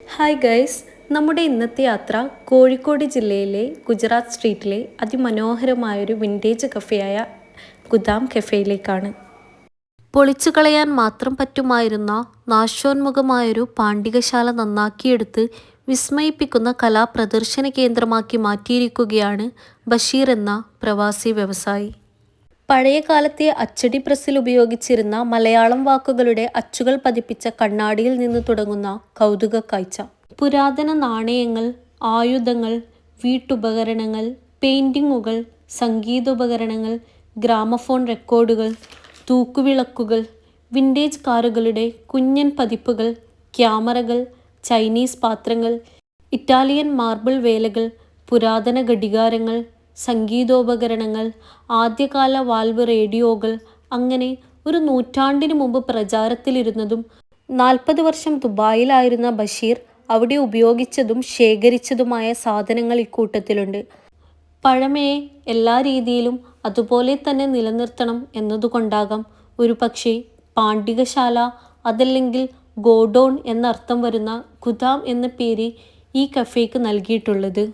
Hi guys നമ്മുടെ ഇന്നത്തെ യാത്ര കോഴിക്കോട് ജില്ലയിലെ ഗുജറാത്ത് സ്ട്രീറ്റിലെ അതിമനോഹരമായൊരു വിന്റേജ് കഫേയായ ഗുദാം കഫേയിലേക്കാണ്. പൊളിച്ചു കളയാൻ മാത്രം പറ്റുമായിരുന്ന നാശോന്മുഖമായൊരു പാണ്ഡികശാല നന്നാക്കിയെടുത്ത് വിസ്മയിപ്പിക്കുന്ന കലാപ്രദർശന കേന്ദ്രമാക്കി മാറ്റിയിരിക്കുകയാണ് ബഷീർ എന്ന പ്രവാസി വ്യവസായി. പഴയ കാലത്തെ അച്ചടി പ്രസ്സിൽ ഉപയോഗിച്ചിരുന്ന മലയാളം വാക്കുകളുടെ അച്ചുകൾ പതിപ്പിച്ച കണ്ണാടിയിൽ നിന്ന് തുടങ്ങുന്ന കൗതുക കാഴ്ച. പുരാതന നാണയങ്ങൾ ആയുധങ്ങൾ വീട്ടുപകരണങ്ങൾ പെയിന്റിങ്ങുകൾ സംഗീതോപകരണങ്ങൾ ഗ്രാമഫോൺ റെക്കോർഡുകൾ തൂക്കുവിളക്കുകൾ വിന്റേജ് കാറുകളുടെ കുഞ്ഞൻ പതിപ്പുകൾ ക്യാമറകൾ ചൈനീസ് പാത്രങ്ങൾ ഇറ്റാലിയൻ മാർബിൾ വേലകൾ പുരാതന ഘടികാരങ്ങൾ സംഗീതോപകരണങ്ങൾ ആദ്യകാല വാൽവ് റേഡിയോകൾ അങ്ങനെ ഒരു നൂറ്റാണ്ടിനു മുമ്പ് പ്രചാരത്തിലിരുന്നതും നാൽപ്പത് വർഷം ദുബായിലായിരുന്ന ബഷീർ അവിടെ ഉപയോഗിച്ചതും ശേഖരിച്ചതുമായ സാധനങ്ങൾ ഇക്കൂട്ടത്തിലുണ്ട്. പഴമയെ എല്ലാ രീതിയിലും അതുപോലെ തന്നെ നിലനിർത്തണം എന്നതുകൊണ്ടാകാം. ഒരു പക്ഷേ പാണ്ഡികശാല അതല്ലെങ്കിൽ ഗോഡോൺ എന്നർത്ഥം വരുന്ന ഗുദാം എന്ന പേര് ഈ കഫേക്ക് നൽകിയിട്ടുള്ളത്.